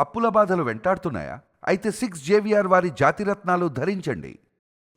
అప్పుల బాధలు వెంటాడుతున్నాయా? అయితే సిక్స్ జేవిఆర్ వారి జాతిరత్నాలు ధరించండి.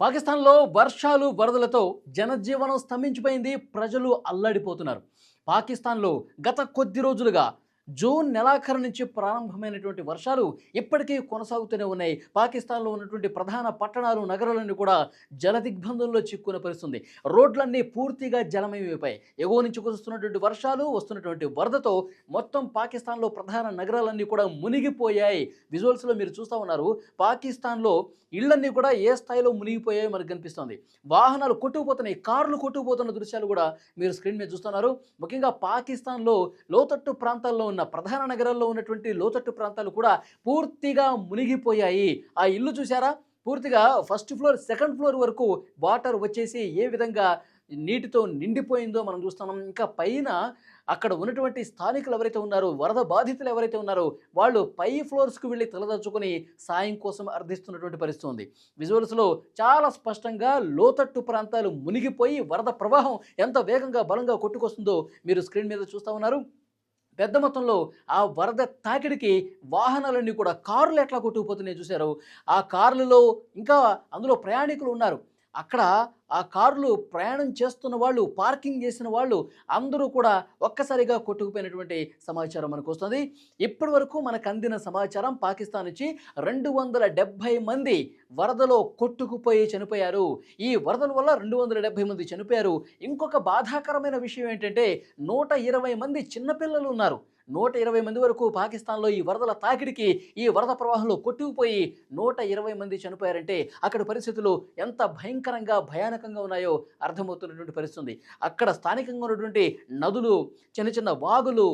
పాకిస్తాన్లో వర్షాలు వరదలతో జనజీవనం స్తంభించిపోయింది. ప్రజలు అల్లాడిపోతున్నారు. పాకిస్తాన్లో గత కొద్ది రోజులుగా జూన్ నెలాఖరు నుంచి ప్రారంభమైనటువంటి వర్షాలు ఇప్పటికీ కొనసాగుతూనే ఉన్నాయి. పాకిస్తాన్లో ఉన్నటువంటి ప్రధాన పట్టణాలు నగరాలన్నీ కూడా జల దిగ్బంధంలో చిక్కున పరిస్థితుంది. రోడ్లన్నీ పూర్తిగా జలమయమైపోయాయి. ఎగువ నుంచి కురుస్తున్నటువంటి వర్షాలు వస్తున్నటువంటి వరదతో మొత్తం పాకిస్తాన్లో ప్రధాన నగరాలన్నీ కూడా మునిగిపోయాయి. విజువల్స్లో మీరు చూస్తూ ఉన్నారు పాకిస్తాన్లో ఇళ్ళన్నీ కూడా ఏ స్థాయిలో మునిగిపోయాయో మనకు కనిపిస్తుంది. వాహనాలు కొట్టుకుపోతున్నాయి కార్లు కొట్టుకుపోతున్న దృశ్యాలు కూడా మీరు స్క్రీన్ మీద చూస్తున్నారు. ముఖ్యంగా పాకిస్తాన్లో లోతట్టు ప్రాంతాల్లో ఉన్న ప్రధాన నగరాల్లో ఉన్నటువంటి లోతట్టు ప్రాంతాలు కూడా పూర్తిగా మునిగిపోయాయి. ఆ ఇల్లు చూసారా పూర్తిగా ఫస్ట్ ఫ్లోర్ సెకండ్ ఫ్లోర్ వరకు వాటర్ వచ్చేసి ఏ విధంగా నీటితో నిండిపోయిందో మనం చూస్తున్నాం. ఇంకా పైన అక్కడ ఉన్నటువంటి స్థానికులు ఎవరైతే ఉన్నారో వరద బాధితులు ఎవరైతే ఉన్నారో వాళ్ళు పై ఫ్లోర్స్కి వెళ్ళి తలదచ్చుకొని సాయం కోసం అర్థిస్తున్నటువంటి పరిస్థితి ఉంది. విజువల్స్లో చాలా స్పష్టంగా లోతట్టు ప్రాంతాలు మునిగిపోయి వరద ప్రవాహం ఎంత వేగంగా బలంగా కొట్టుకొస్తుందో మీరు స్క్రీన్ మీద చూస్తూ ఉన్నారు. పెద్ద మొత్తంలో ఆ వరద తాకిడికి వాహనాలన్నీ కూడా కార్లు ఎట్లా కొట్టుకుపోతున్నాయి చూశారు. ఆ కార్లలో ఇంకా అందులో ప్రయాణికులు ఉన్నారు. అక్కడ ఆ కార్లు ప్రయాణం చేస్తున్న వాళ్ళు పార్కింగ్ చేసిన వాళ్ళు అందరూ కూడా ఒక్కసారిగా కొట్టుకుపోయినటువంటి సమాచారం మనకు వస్తుంది ఇప్పటి వరకు మనకు అందిన సమాచారం పాకిస్తాన్ నుంచి రెండు వందల డెబ్భై మంది వరదలో కొట్టుకుపోయి చనిపోయారు. ఈ వరదల వల్ల రెండు వందల డెబ్భై మంది చనిపోయారు. ఇంకొక బాధాకరమైన విషయం ఏంటంటే నూట ఇరవై మంది చిన్నపిల్లలు ఉన్నారు. నూట ఇరవై మంది వరకు పాకిస్తాన్లో ఈ వరదల తాకిడికి ఈ వరద ప్రవాహంలో కొట్టుకుపోయి నూట ఇరవై మంది చనిపోయారంటే అక్కడ పరిస్థితులు ఎంత భయంకరంగా భయానకంగా ఉన్నాయో అర్థమవుతున్నటువంటి పరిస్థితి అక్కడ స్థానికంగా ఉన్నటువంటి నదులు చిన్న చిన్న వాగులు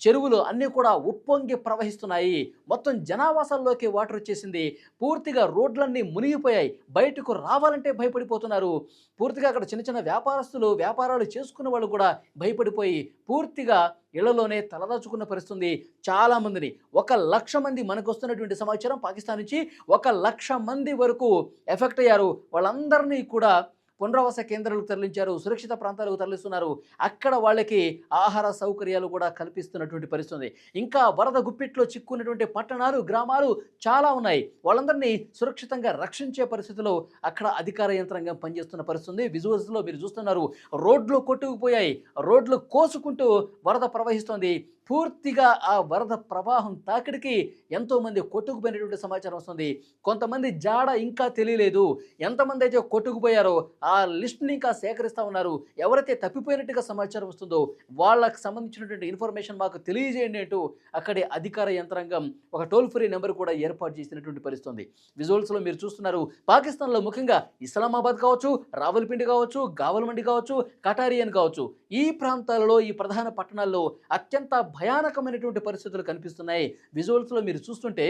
చెరువులు అన్నీ కూడా ఉప్పొంగి ప్రవహిస్తున్నాయి. మొత్తం జనావాసాల్లోకి వాటర్ వచ్చేసింది. పూర్తిగా రోడ్లన్నీ మునిగిపోయాయి. బయటకు రావాలంటే భయపడిపోతున్నారు. పూర్తిగా అక్కడ చిన్న చిన్న వ్యాపారస్తులు వ్యాపారాలు చేసుకున్న వాళ్ళు కూడా భయపడిపోయి పూర్తిగా ఇళ్ళలోనే తలదాచుకున్న పరిస్థితుంది. చాలామందిని ఒక లక్ష మంది మనకు వస్తున్నటువంటి సమాచారం పాకిస్తాన్ నుంచి ఒక లక్ష మంది వరకు ఎఫెక్ట్ అయ్యారు. వాళ్ళందరినీ కూడా పునరావాస కేంద్రాలకు తరలించారు సురక్షిత ప్రాంతాలకు తరలిస్తున్నారు. అక్కడ వాళ్ళకి ఆహార సౌకర్యాలు కూడా కల్పిస్తున్నటువంటి పరిస్థితి ఉంది. ఇంకా వరద గుప్పిట్లో చిక్కున్నటువంటి పట్టణాలు గ్రామాలు చాలా ఉన్నాయి. వాళ్ళందరినీ సురక్షితంగా రక్షించే పరిస్థితిలో అక్కడ అధికార యంత్రాంగం పనిచేస్తున్న పరిస్థితుంది. విజువల్స్లో మీరు చూస్తున్నారు రోడ్లు కొట్టుకుపోయాయి. రోడ్లు కోసుకుంటూ వరద ప్రవహిస్తోంది. పూర్తిగా ఆ వరద ప్రవాహం తాకిడికి ఎంతోమంది కొట్టుకుపోయినటువంటి సమాచారం వస్తుంది. కొంతమంది జాడ ఇంకా తెలియలేదు. ఎంతమంది అయితే కొట్టుకుపోయారో ఆ లిస్ట్ని ఇంకా సేకరిస్తూ ఉన్నారు. ఎవరైతే తప్పిపోయినట్టుగా సమాచారం వస్తుందో వాళ్ళకి సంబంధించినటువంటి ఇన్ఫర్మేషన్ మాకు తెలియజేయండి అంటూ అక్కడి అధికార యంత్రాంగం ఒక టోల్ ఫ్రీ నెంబర్ కూడా ఏర్పాటు చేసినటువంటి పరిస్థితుంది. విజువల్స్లో మీరు చూస్తున్నారు పాకిస్తాన్లో ముఖ్యంగా ఇస్లామాబాద్ కావచ్చు రావల్పిండి కావచ్చు గావల్మండి కావచ్చు కటారియన్ కావచ్చు. ఈ ప్రాంతాలలో ఈ ప్రధాన పట్టణాల్లో అత్యంత భయానకమైనటువంటి పరిస్థితులు కనిపిస్తున్నాయి. విజువల్స్లో మీరు చూస్తుంటే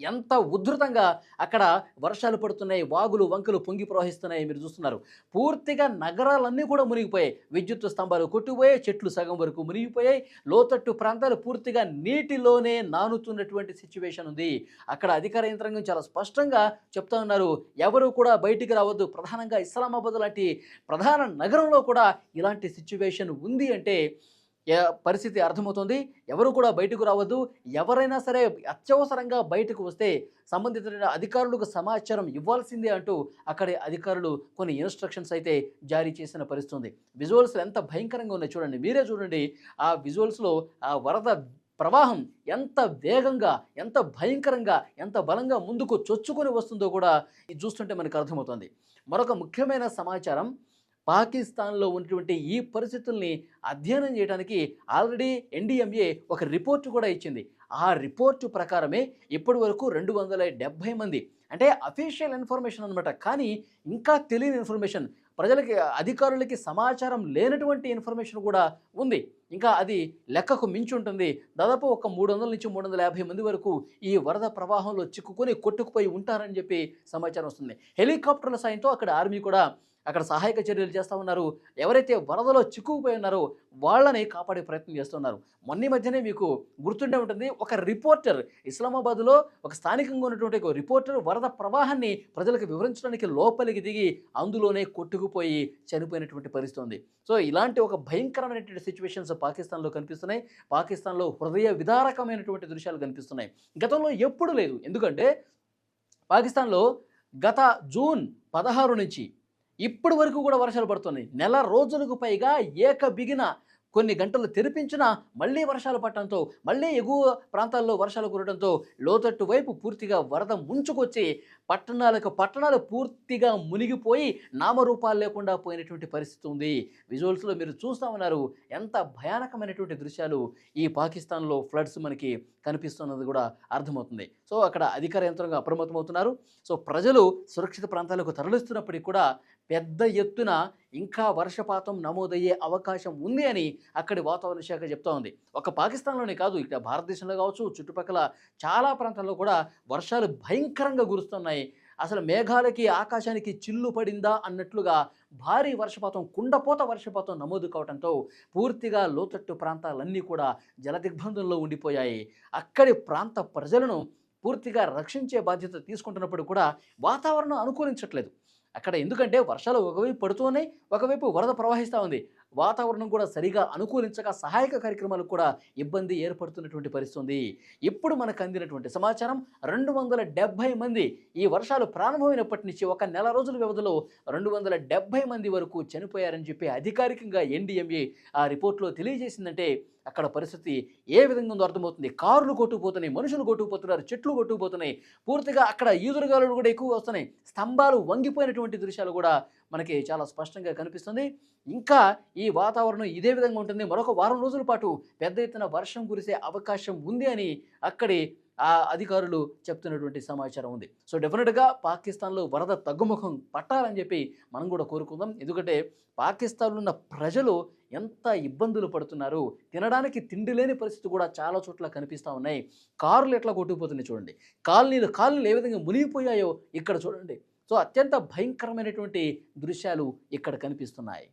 ఎంత ఉధృతంగా అక్కడ వర్షాలు పడుతున్నాయి వాగులు వంకలు పొంగి ప్రవహిస్తున్నాయి మీరు చూస్తున్నారు. పూర్తిగా నగరాలన్నీ కూడా మునిగిపోయాయి. విద్యుత్ స్తంభాలు కొట్టిపోయాయి చెట్లు సగం వరకు మునిగిపోయాయి. లోతట్టు ప్రాంతాలు పూర్తిగా నీటిలోనే నానుతున్నటువంటి సిచ్యువేషన్ ఉంది. అక్కడ అధికార యంత్రాంగం చాలా స్పష్టంగా చెప్తా ఉన్నారు. ఎవరు కూడా బయటికి రావద్దు. ప్రధానంగా ఇస్లామాబాద్ లాంటి ప్రధాన నగరంలో కూడా ఇలాంటి సిచ్యువేషన్ ఉంది అంటే పరిస్థితి అర్థమవుతుంది? ఎవరు కూడా బయటకు రావద్దు. ఎవరైనా సరే అత్యవసరంగా బయటకు వస్తే సంబంధిత అధికారులకు సమాచారం ఇవ్వాల్సిందే అంటూ అక్కడి అధికారులు కొన్ని ఇన్స్ట్రక్షన్స్ అయితే జారీ చేసిన పరిస్థితి ఉంది విజువల్స్ ఎంత భయంకరంగా ఉన్నాయి చూడండి. మీరే చూడండి. ఆ విజువల్స్లో ఆ వరద ప్రవాహం ఎంత వేగంగా ఎంత భయంకరంగా ఎంత బలంగా ముందుకు చొచ్చుకొని వస్తుందో కూడా ఇది చూస్తుంటే మనకు అర్థమవుతుంది. మరొక ముఖ్యమైన సమాచారం పాకిస్తాన్లో ఉన్నటువంటి ఈ పరిస్థితుల్ని అధ్యయనం చేయడానికి ఆల్రెడీ ఎన్డీఎంఏ ఒక రిపోర్ట్ కూడా ఇచ్చింది. ఆ రిపోర్టు ప్రకారమే ఇప్పటి వరకు రెండు వందల డెబ్భై మంది అంటే అఫీషియల్ ఇన్ఫర్మేషన్ అనమాట కానీ ఇంకా తెలియని ఇన్ఫర్మేషన్ ప్రజలకి అధికారులకి సమాచారం లేనటువంటి ఇన్ఫర్మేషన్ కూడా ఉంది. ఇంకా అది లెక్కకు మించి ఉంటుంది. దాదాపు ఒక మూడు వందల నుంచి మూడు వందల యాభై మంది వరకు ఈ వరద ప్రవాహంలో చిక్కుకొని కొట్టుకుపోయి ఉంటారని చెప్పి సమాచారం వస్తుంది. హెలికాప్టర్ల సాయంతో అక్కడ ఆర్మీ కూడా అక్కడ సహాయక చర్యలు చేస్తూ ఉన్నారు. ఎవరైతే వరదలో చిక్కుకుపోయి ఉన్నారో వాళ్ళని కాపాడే ప్రయత్నం చేస్తున్నారు మొన్న మధ్యనే మీకు గుర్తుండే ఉంటుంది ఒక రిపోర్టర్ ఇస్లామాబాద్లో ఒక స్థానికంగా ఉన్నటువంటి ఒక రిపోర్టర్ వరద ప్రవాహాన్ని ప్రజలకు వివరించడానికి లోపలికి దిగి అందులోనే కొట్టుకుపోయి చనిపోయినటువంటి పరిస్థితి ఉంది. సో ఇలాంటి ఒక భయంకరమైనటువంటి సిచ్యువేషన్స్ పాకిస్తాన్లో కనిపిస్తున్నాయి. పాకిస్తాన్లో హృదయ విదారకమైనటువంటి దృశ్యాలు కనిపిస్తున్నాయి. గతంలో ఎప్పుడు లేదు. ఎందుకంటే పాకిస్తాన్లో గత జూన్ పదహారు నుంచి ఇప్పటి వరకు కూడా వర్షాలు పడుతున్నాయి. నెల రోజులకు పైగా ఏక బిగిన కొన్ని గంటలు తెరిపించినా మళ్ళీ వర్షాలు పడటంతో మళ్ళీ ఎగువ ప్రాంతాల్లో వర్షాలు కురడంతో లోతట్టు వైపు పూర్తిగా వరద ముంచుకొచ్చి పట్టణాలకు పట్టణాలు పూర్తిగా మునిగిపోయి నామరూపాలు లేకుండా పోయినటువంటి పరిస్థితి ఉంది. విజువల్స్లో మీరు చూస్తూ ఉన్నారు ఎంత భయానకమైనటువంటి దృశ్యాలు ఈ పాకిస్తాన్లో ఫ్లడ్స్ మనకి కనిపిస్తున్నది కూడా అర్థమవుతుంది. సో అక్కడ అధికార యంత్రంగా అప్రమత్తమవుతున్నారు. సో ప్రజలు సురక్షిత ప్రాంతాలకు తరలిస్తున్నప్పటికీ కూడా పెద్ద ఎత్తున ఇంకా వర్షపాతం నమోదయ్యే అవకాశం ఉంది అని అక్కడి వాతావరణ శాఖ చెప్తా ఉంది. ఒక పాకిస్తాన్లోనే కాదు ఇక్కడ భారతదేశంలో కావచ్చు చుట్టుపక్కల చాలా ప్రాంతాల్లో కూడా వర్షాలు భయంకరంగా కురుస్తున్నాయి. అసలు మేఘాలకి ఆకాశానికి చిల్లు పడిందా అన్నట్లుగా భారీ వర్షపాతం కుండపోత వర్షపాతం నమోదు కావడంతో పూర్తిగా లోతట్టు ప్రాంతాలన్నీ కూడా జలదిగ్బంధంలో ఉండిపోయాయి. అక్కడి ప్రాంత ప్రజలను పూర్తిగా రక్షించే బాధ్యత తీసుకుంటున్నప్పుడు కూడా వాతావరణం అనుకూలించట్లేదు. అక్కడ ఎందుకంటే వర్షాలు ఒకవైపు పడుతూనే ఒకవైపు వరద ప్రవహిస్తూ ఉంది. వాతావరణం కూడా సరిగా అనుకూలించక సహాయక కార్యక్రమాలకు కూడా ఇబ్బంది ఏర్పడుతున్నటువంటి పరిస్థితి ఇప్పుడు మనకు అందినటువంటి సమాచారం రెండు వందల డెబ్భై మంది ఈ వర్షాలు ప్రారంభమైనప్పటి నుంచి ఒక నెల రోజుల వ్యవధిలో రెండు వందల డెబ్భై మంది వరకు చనిపోయారని చెప్పి అధికారికంగా ఎన్డీఎంఏ ఆ రిపోర్ట్లో తెలియజేసిందంటే అక్కడ పరిస్థితి ఏ విధంగా ఉందో అర్థమవుతుంది. కార్లు కొట్టుకుపోతున్నాయి మనుషులు కొట్టుకుపోతున్నారు చెట్లు కొట్టుకుపోతున్నాయి. పూర్తిగా అక్కడ ఈదురుగాలు కూడా ఎక్కువ వస్తున్నాయి. స్తంభాలు వంగిపోయినటువంటి దృశ్యాలు కూడా మనకి చాలా స్పష్టంగా కనిపిస్తుంది. ఇంకా ఈ వాతావరణం ఇదే విధంగా ఉంటుంది. మరొక వారం రోజుల పాటు పెద్ద ఎత్తున వర్షం కురిసే అవకాశం ఉంది అని అక్కడి ఆ అధికారులు చెప్తున్నటువంటి సమాచారం ఉంది. సో డెఫినెట్గా పాకిస్తాన్లో వరద తగ్గుముఖం పట్టాలని చెప్పి మనం కూడా కోరుకుందాం. ఎందుకంటే పాకిస్తాన్లో ఉన్న ప్రజలు ఎంత ఇబ్బందులు పడుతున్నారు. తినడానికి తిండి లేని పరిస్థితి కూడా చాలా చోట్ల కనిపిస్తూ ఉన్నాయి. కార్లు ఎట్లా కొట్టుకుపోతున్నాయి చూడండి. కాలనీలు కాలనీలు ఏ విధంగా మునిగిపోయాయో ఇక్కడ చూడండి. సో అత్యంత భయంకరమైనటువంటి దృశ్యాలు ఇక్కడ కనిపిస్తున్నాయి.